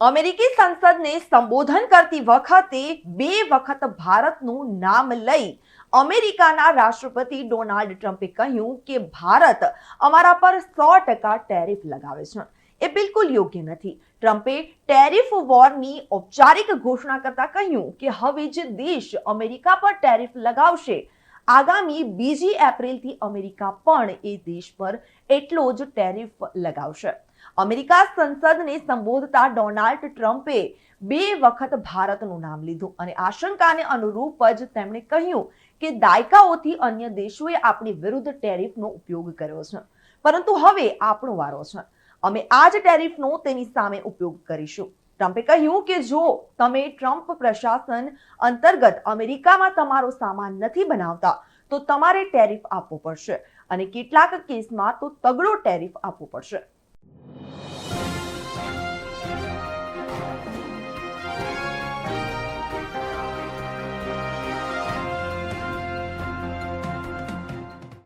અમેરિકી સંસદને સંબોધન કરતી વખતે બે વખત ભારતનું નામ લઈ અમેરિકાના રાષ્ટ્રપતિ ડોનાલ્ડ ટ્રમ્પે કહ્યું કે ભારત અમારા પર સો ટકા ટેરિફ લગાવે છે. એ બિલકુલ યોગ્ય નથી. ટ્રમ્પે ટેરિફ વોરની ઔપચારિક ઘોષણા કરતા કહ્યું કે હવે જે દેશ અમેરિકા પર ટેરિફ લગાવશે આગામી બીજી એપ્રિલથી અમેરિકા પણ એ દેશ પર એટલો જ ટેરિફ લગાવશે. અમેરિકા સંસદને સંબોધતા ડોનાલ્ડ ટ્રમ્પે બે વખત ભારતનું નામ લીધું અને આશંકાને અનુરૂપ જ તેમણે કહ્યું કે દાયકાઓથી અન્ય દેશોએ આપણી વિરુદ્ધ ટેરિફનો ઉપયોગ કર્યો છે. પરંતુ હવે આપણો વારો છે. અમે આ જ ટેરિફનો તેની સામે ઉપયોગ કરીશું. ટ્રમ્પે કહ્યું કે જો તમે ટ્રમ્પ પ્રશાસન અંતર્ગત અમેરિકામાં તમારો સામાન નથી બનાવતા, તો તમારે ટેરિફ આપવો પડશે અને કેટલાક કેસમાં તો તગડો ટેરિફ આપવો પડશે.